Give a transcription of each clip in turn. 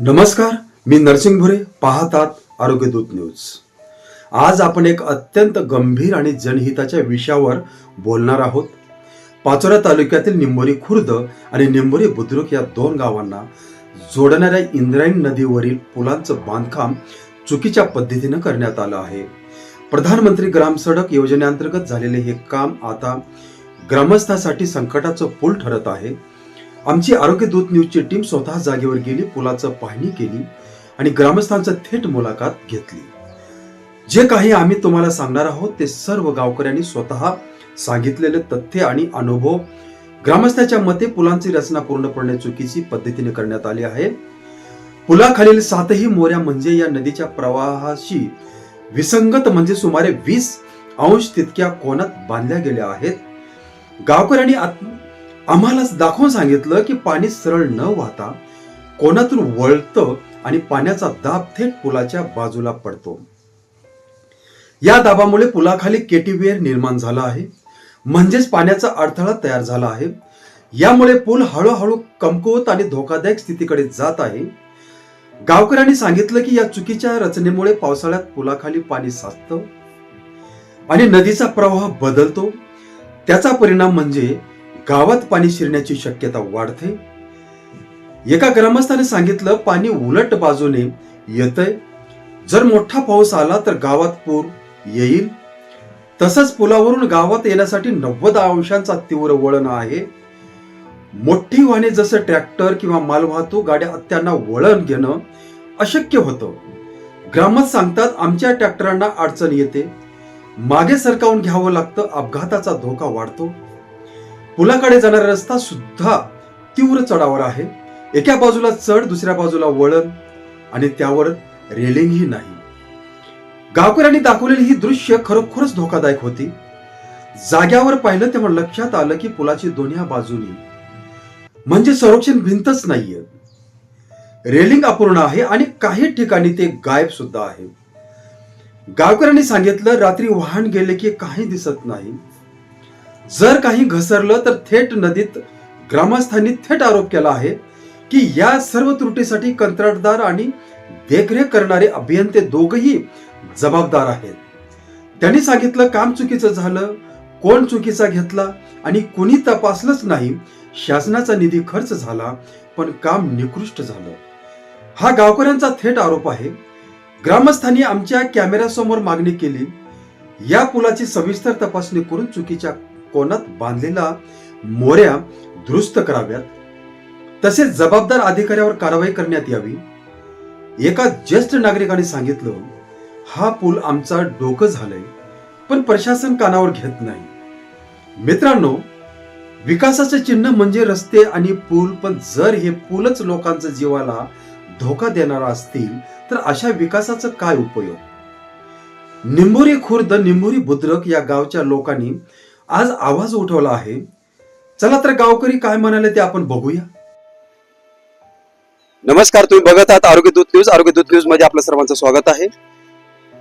नमस्कार मी नरसिंग भुरे पाहतात आरोग्यदूत न्यूज. आज आपण एक अत्यंत गंभीर आणि जनहिताच्या विषयावर बोलणार आहोत. पाचोरा तालुक्यातील निंबोरी खुर्द आणि निंबोरी बुद्रुक या दोन गावांना जोडणाऱ्या इंद्रायणी नदीवरील पुलांचं बांधकाम चुकीच्या पद्धतीनं करण्यात आलं आहे. प्रधानमंत्री ग्राम सडक योजनेअंतर्गत झालेले हे काम आता ग्रामस्थासाठी संकटाचं पूल ठरत आहे. आमची आरोग्य दूत न्यूजची टीम स्वतः जागेवर गेली पुलाचं पाहणी केली आणि ग्रामस्थांचं थेट मुलाखत घेतली. जे काही आम्ही तुम्हाला सांगणार आहोत ते सर्व गावकऱ्यांनी स्वतः सांगितलेले तथ्य आणि अनुभव ग्रामस्थाच्या मते पुलांची रचना पूर्णपणे चुकीची पद्धतीने करण्यात आली आहे. पुलाखालील सातही मोऱ्या म्हणजे या नदीच्या प्रवाहाशी विसंगत म्हणजे सुमारे वीस अंश तितक्या कोणात बांधल्या गेल्या आहेत. गावकऱ्यांनी आम्हालाच दाखवून सांगितलं की पाणी सरळ न वाहता कोणातून वळतं आणि पाण्याचा दाब थेट पुलाच्या बाजूला पडतो. या दाबामुळे पुलाखाली केटीवेअर निर्माण झाला आहे. म्हणजेच पाण्याचा अडथळा तयार झाला आहे. यामुळे पूल हळूहळू कमकुवत आणि धोकादायक स्थितीकडे जात आहे. गावकऱ्यांनी सांगितलं की या चुकीच्या रचनेमुळे पावसाळ्यात पुलाखाली पाणी साचतं आणि नदीचा प्रवाह बदलतो. त्याचा परिणाम म्हणजे गावात पाणी शिरण्याची शक्यता वाढते. एका ग्रामस्थाने सांगितलं पाणी उलट बाजूने येतंय. जर मोठा पाऊस आला तर गावात पूर येईल. तसंच पुलावरून गावात येण्यासाठी नव्वद अंशांचा तीव्र वळण आहे. मोठी वाहने जसं ट्रॅक्टर किंवा मालवाहतूक गाड्या त्यांना वळण घेणं अशक्य होतं. ग्रामस्थ सांगतात आमच्या ट्रॅक्टरांना अडचण येते. मागे सरकावून घ्यावं लागतं अपघाताचा धोका वाढतो. पुलाकडे जाणारा रस्ता सुद्धा तीव्र चढावर आहे. एका बाजूला चढ दुसऱ्या बाजूला वळण आणि त्यावर रेलिंगही नाही. गावकऱ्यांनी दाखवलेली ही दृश्य खरोखरच धोकादायक होती. जाग्यावर पाहिलं तेव्हा लक्षात आलं की पुलाची दोन्ही बाजूनी म्हणजे संरक्षण भिंतच नाहीये. रेलिंग अपूर्ण आहे आणि काही ठिकाणी ते गायब सुद्धा आहे. गावकऱ्यांनी सांगितलं रात्री वाहन गेले की काही दिसत नाही. जर काही घसरलं तर थेट नदीत ग्रामस्थांनी थेट आरोप केला आहे की या सर्व त्रुटीसाठी कंत्राटदार आणि देखरेख करणारे अभियंते दोघही जबाबदार आहेत. त्यांनी सांगितलं काम चुकीचं झालं कोण चुकीचा घेतला आणि कुणी तपासलंच नाही शासनाचा निधी खर्च झाला पण काम निकृष्ट झालं. हा गावकऱ्यांचा थेट आरोप आहे. ग्रामस्थांनी आमच्या कॅमेऱ्यासमोर मागणी केली. या पुलाची सविस्तर तपासणी करून चुकीच्या कोणात बांधलेला मोऱ्या दुरुस्त कराव्यात. तसेच जबाबदार अधिकाऱ्यावर कारवाई करण्यात यावी. एका ज्येष्ठ नागरिकाने सांगितलं हा पूल आमचा डोकं झालंय पण प्रशासन कानावर घेत नाही. मित्रांनो विकासाचे चिन्ह म्हणजे रस्ते आणि पूल पण जर हे पूलच लोकांच्या जीवाला धोका देणारा असतील तर अशा विकासाचा काय उपयोग? निंबोरी खुर्द निंबोरी बुद्रक या गावच्या लोकांनी आज आवाज उठवला आहे. चला तर गावकरी काय म्हणाले ते आपण बघूया. नमस्कार तुम्ही बघत आहात आरोग्य दूत न्यूज. आरोग्य दूत न्यूजमध्ये आपलं सर्वांचं स्वागत आहे.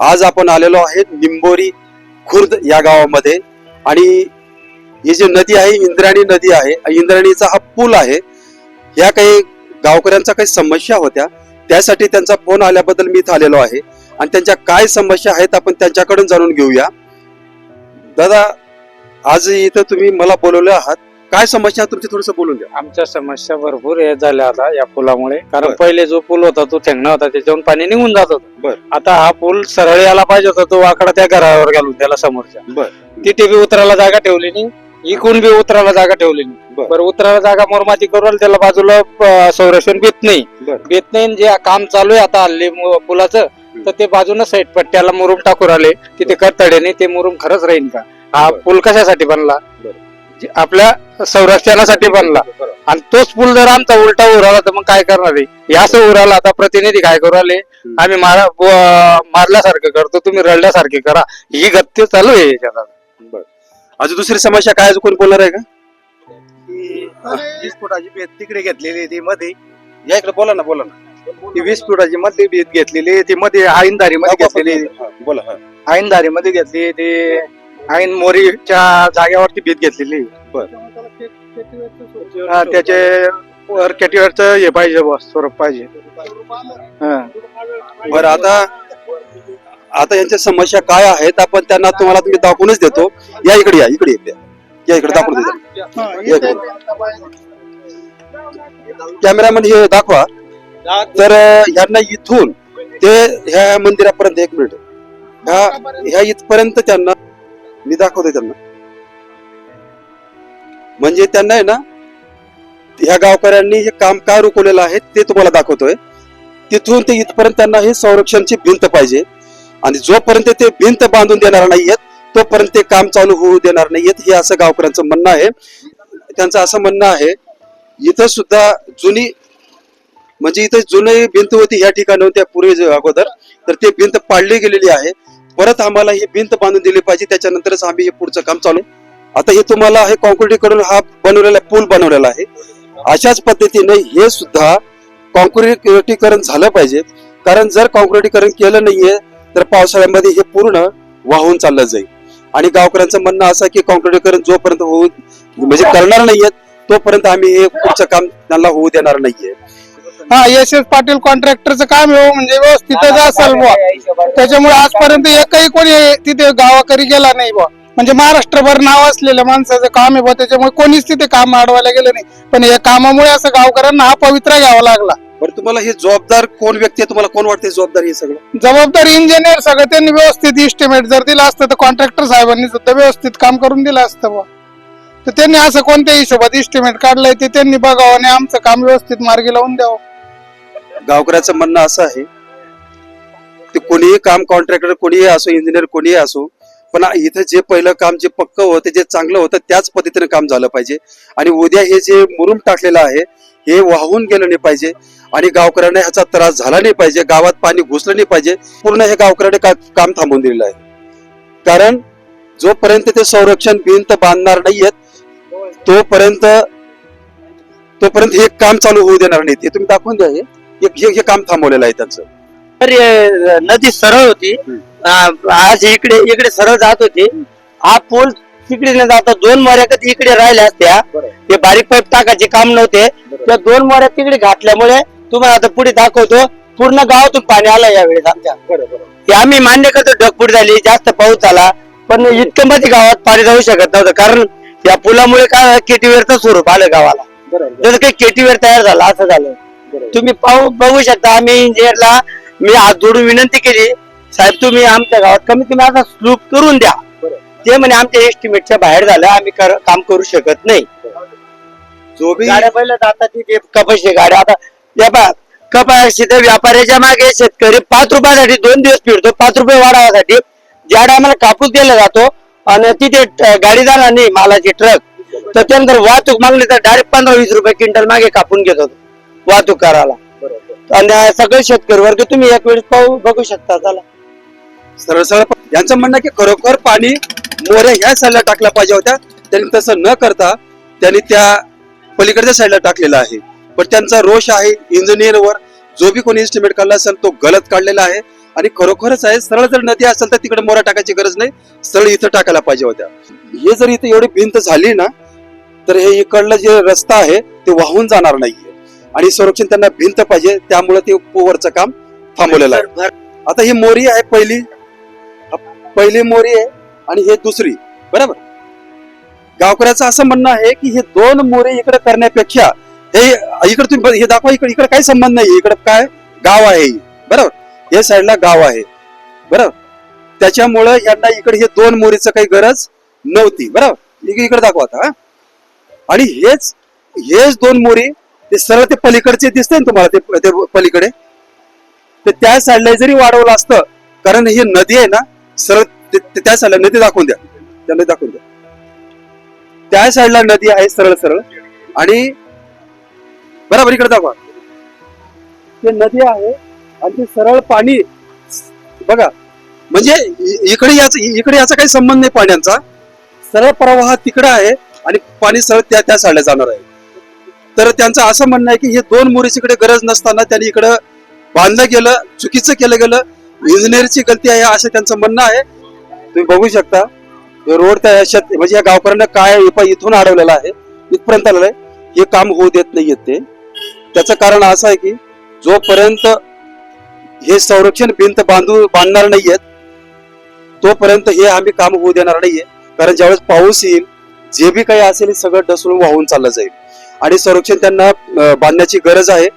आज आपण आलेलो आहे निंबोरी खुर्द या गावामध्ये. आणि ही जी नदी आहे इंद्राणी नदी आहे इंद्राणीचा हा पूल आहे. या काही गावकऱ्यांच्या काही समस्या होत्या. त्यासाठी त्यांचा फोन आल्याबद्दल मी इथं आलेलो आहे. आणि त्यांच्या काय समस्या आहेत आपण त्यांच्याकडून जाणून घेऊया. दादा आज इथं तुम्ही मला बोलवले आहात. काय समस्या तुमची थोडस बोलून द्या. आमच्या समस्या भरपूर हे झाल्या आता या पुलामुळे. कारण बर. पहिले जो पूल होता तो ठेंगणा होता त्याच्यावरून पाणी निघून जात होतं. बर. आता हा पूल सरळ यायला पाहिजे होता तो वाकडा त्या घरावर घालून त्याला समोरच्या. बर. तिथे बी उतरायला जागा ठेवली नाही इकडून बी उतरायला जागा ठेवली नाही. बर. बरं उतरायला जागा मोरमाती करून त्याला बाजूला अं, संरक्षण भेट नाही. बर. भेट नाही आणि जे काम चालू आहे आता हल्ली मु- पुलाचं तर ते बाजूला साईड पट्ट्याला मुरुम टाकून आले तिथे करतडे ते मुरुम खरंच राहील का? हा. पूल कशासाठी बनला. जे आपल्या संरक्षणासाठी बनला. आणि तोच पूल जर आमचा उलटा उराला तर मग काय करणार आहे? या असं उराला आता प्रतिनिधी काय करू आले आम्ही मारा व- मारल्यासारखं करतो तुम्ही रडल्यासारखे करा. ही गत्य चालू आहे याच्यात. अजून दुसरी समस्या काय? अजून कोणी बोलणार आहे का? वीस फुटाची भेट तिकडे घेतलेली ती मध्ये. या इकडे बोला ना बोला ना. ती वीस फुटाची मधली भेट घेतलेली ती मध्ये आईनदारी मध्ये घेतलेली बोला. आईनदारी मध्ये घेतली ती आईन मोरीच्या जागेवरती भीत घेतलेली बर. हा, त्याचे वर कॅटिवरचं हे पाहिजे बॉस स्वरूप पाहिजे हा. बरं आता आता यांच्या समस्या काय आहेत आपण त्यांना तुम्हाला तुम्ही दाखवूनच देतो या इकडे या इकडे या. या इकडे दाखवून देतो. कॅमेरामॅन हे दाखवा तर यांना इथून ते ह्या मंदिरापर्यंत एक मिनिट ह्या ह्या इथपर्यंत त्यांना मी दाखवते त्यांना. म्हणजे त्यांना आहे ना ह्या गावकऱ्यांनी हे काम का रुकवलेलं आहे ते तुम्हाला दाखवतोय. तिथून ते इथपर्यंत त्यांना हे संरक्षणची भिंत पाहिजे. आणि जोपर्यंत ते भिंत बांधून देणार नाहीयेत तोपर्यंत ते काम चालू होऊ देणार नाहीयेत हे असं गावकऱ्यांचं म्हणणं आहे. त्यांचं असं म्हणणं आहे इथं सुद्धा जुनी म्हणजे इथे जुनी भिंत होती ह्या ठिकाणी होत्या पूर्वी अगोदर तर ते भिंत पाडली गेलेली आहे. परत आम्हाला ही भिंत बांधून दिली पाहिजे त्याच्यानंतरच आम्ही हे पुढचं काम चालू. आता हे तुम्हाला हे कॉन्क्रिटीकरण हा बनवलेला पूल बनवलेला आहे. अशाच पद्धतीने हे सुद्धा कॉन्क्रिटीकरण झालं पाहिजे. कारण जर कॉन्क्रिटीकरण केलं नाहीये तर पावसाळ्यामध्ये हे पूर्ण वाहून चाललं जाईल. आणि गावकऱ्यांचं म्हणणं असं की कॉन्क्रिटीकरण जोपर्यंत होऊ म्हणजे करणार नाहीयेत तोपर्यंत आम्ही हे पुढचं काम त्यांना होऊ देणार नाहीये. हा यश एस पाटील कॉन्ट्रॅक्टरचं काम आहे हो, म्हणजे व्यवस्थितच असेल बुवा. त्याच्यामुळे आजपर्यंत एकही कोणी तिथे गावाकरी गेला नाही बुवा. म्हणजे महाराष्ट्रभर नाव असलेल्या माणसाचं काम आहे बुवा त्याच्यामुळे कोणीच तिथे काम अडवायला गेलं नाही. पण या कामामुळे असं गावकऱ्यांना हा पवित्रा घ्यावा लागला. बरं तुम्हाला हे जबाबदार कोण व्यक्ती आहे? तुम्हाला कोण वाटते जबाबदार हे सगळं? जबाबदारी इंजिनियर सगळं त्यांनी व्यवस्थित इस्टिमेट जर दिलं असतं तर कॉन्ट्रॅक्टर साहेबांनी सुद्धा व्यवस्थित काम करून दिलं असतं बुवा. तर त्यांनी असं कोणत्या हिशोबात इस्टिमेट काढलंय ते त्यांनी बघावं आणि आमचं काम व्यवस्थित मार्गी लावून द्यावं. गावकऱ्याचं म्हणणं असं आहे ते कोणीही काम कॉन्ट्रॅक्टर कोणीही असो इंजिनियर कोणीही असो पण इथं जे पहिलं काम जे पक्क होतं जे चांगलं होतं त्याच पद्धतीने काम झालं पाहिजे. आणि उद्या हे जे मुरुम टाकलेलं आहे हे वाहून गेलं नाही पाहिजे आणि गावकऱ्यांना ह्याचा त्रास झाला नाही पाहिजे गावात पाणी घुसलं नाही पाहिजे पूर्ण हे गावकऱ्याने का- काम थांबवून दिलेलं आहे. कारण जोपर्यंत ते संरक्षण भिंत बांधणार नाहीयेत तोपर्यंत तोपर्यंत हे काम चालू होऊ देणार नाही ते तुम्ही दाखवून द्या हे. हे हे- काम थांबवलेलं आहे त्यांचं. तर अ, नदी सरळ होती. अ, आज इकडे इकडे सरळ जात होती. हा पूल तिकडे न जाता दोन मोऱ्या कधी इकडे राहिल्या असत्या. ते बारीक पाईप टाकायचे काम नव्हते. त्या दोन मोऱ्या तिकडे घातल्यामुळे तुम्हाला आता पुढे दाखवतो. पूर्ण गावातून पाणी आलं यावेळेस आमच्या. हे आम्ही मान्य करतो ढगफूट झाली जास्त पाऊस झाला. पण इतकं मध्ये गावात पाणी जाऊ शकत नव्हतं. कारण या पुलामुळे काय केटीवेरचं स्वरूप आलं गावाला. जसं काही केटीवेर तयार झाला असं झालं. तुम्ही पाहू बघू शकता आम्ही इंजिनियरला मी हात जोडून विनंती केली. साहेब तुम्ही आमच्या गावात कमीत कमी आता स्लूप करून द्या. ते म्हणे आमच्या एस्टिमेटच्या बाहेर झालं आम्ही काम करू शकत नाही. जो बी गाड्या पहिल्या कपाशी गाड्या आता या पा कपाशी तर व्यापाऱ्याच्या मागे शेतकरी पाच रुपयासाठी दोन दिवस फिरतो पाच रुपये वाढावासाठी. ज्या टायमाला कापूस दिला जातो आणि तिथे गाडी जाणार नाही मालाची ट्रक तर त्यानंतर वाहतूक मागली तर डायरेक्ट पंधरा वीस रुपये क्विंटल मागे कापून घेत होतो. वाहतूक करायला. आणि सगळे शेतकरी वर्ग तुम्ही एक वेळेस पाहू बघू शकता चला. सरळ सरळ यांचं म्हणणं की खरोखर पाणी मोऱ्या ह्या साईडला टाकल्या पाहिजे होत्या. त्यांनी तसं न करता त्यांनी त्या पलीकडच्या साईडला टाकलेलं आहे. पण त्यांचा रोष आहे इंजिनियरवर जो बी कोणी इस्टिमेट काढला असेल तो गलत काढलेला आहे. आणि खरोखरच आहे सरळ जर नदी असेल तर तिकडे मोऱ्या टाकायची गरज नाही. सरळ इथं टाकायला पाहिजे होत्या. हे जर इथं एवढी भिंत झाली ना तर हे इकडलं जे रस्ता आहे ते वाहून जाणार नाहीये. आणि संरक्षण त्यांना भिंत पाहिजे त्यामुळे ते वरचं काम थांबवलेलं आहे. आता ही मोरी आहे पहिली. पहिली मोरी आहे आणि हे दुसरी बरोबर? गावकऱ्याचं असं म्हणणं आहे की हे दोन मोरे इकडे करण्यापेक्षा हे इकडे तुम्ही हे दाखवा इकडे इकडे काही संबंध नाही इकडे काय? गाव आहे हे, बरोबर? या साईडला गाव आहे बरोबर? त्याच्यामुळं यांना इकडे हे दोन मोरीचं काही गरज नव्हती बरोबर? इकडे इकडे दाखवा आता हा. आणि हेच हेच दोन मोरी ते सरळ ते पलीकडचे दिसते ना तुम्हाला ते पलीकडे? तर त्या साईडला जरी वाढवलं असतं कारण ही नदी आहे ना सरळ त्या साईडला नदी दाखवून द्या. त्या दाखवून द्या. त्या साईडला नदी आहे सरळ सरळ. आणि बरोबर इकडे दाखवा. ते नदी आहे आणि ते सरळ पाणी बघा म्हणजे इकडे याचा इकडे याचा काही संबंध नाही पाण्याचा. सरळ प्रवाह तिकडे आहे आणि पाणी सरळ त्या त्या साईडला जाणार आहे. तर त्यांचं असं म्हणणं आहे की हे दोन मोरीचीकडे गरज नसताना त्यांनी इकडं बांधलं गेलं चुकीचं केलं गेलं. इंजिनिअरची गलती आहे असं त्यांचं म्हणणं आहे. तुम्ही बघू शकता रोड त्या शेत म्हणजे या गावकऱ्यांना काय इप- इथून अडवलेला आहे इथपर्यंत आलेलं आहे. हे काम होऊ देत नाहीयेत ते. त्याचं कारण असं आहे की जोपर्यंत हे संरक्षण भिंत बांधू बांधणार नाहीयेत तोपर्यंत हे आम्ही काम होऊ देणार नाहीये. कारण ज्यावेळेस पाऊस येईल जे बी काही असेल सगळं डसळून वाहून चाललं जाईल. आणि संरक्षण त्यांना बांधण्याची गरज आहे.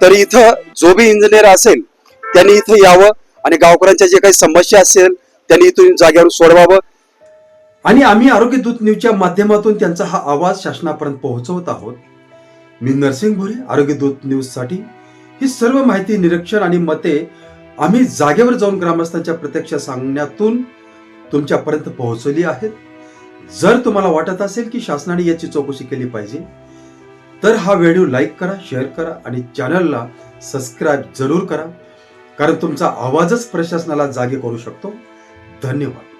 तर इथं जो बी इंजिनियर असेल त्यांनी इथं यावं आणि गावकऱ्यांच्या जे काही समस्या असेल त्यांनी इथून जागेवर सोडवावं. आणि आम्ही आरोग्य दूत न्यूजच्या माध्यमातून त्यांचा हा आवाज शासनापर्यंत पोहोचवत आहोत. मी नरसिंग भोरे आरोग्य दूत न्यूजसाठी. ही सर्व माहिती निरीक्षण आणि मते आम्ही जागेवर जाऊन ग्रामस्थांच्या प्रत्यक्ष सांगण्यातून तुमच्यापर्यंत पोहोचवली आहेत. जर तुम्हाला वाटत असेल की शासनाने याची चौकशी केली पाहिजे तर हा व्हिडिओ लाईक करा शेअर करा आणि चॅनलला सबस्क्राईब जरूर करा. कारण तुमचा आवाजच प्रशासनाला जागे करू शकतो. धन्यवाद.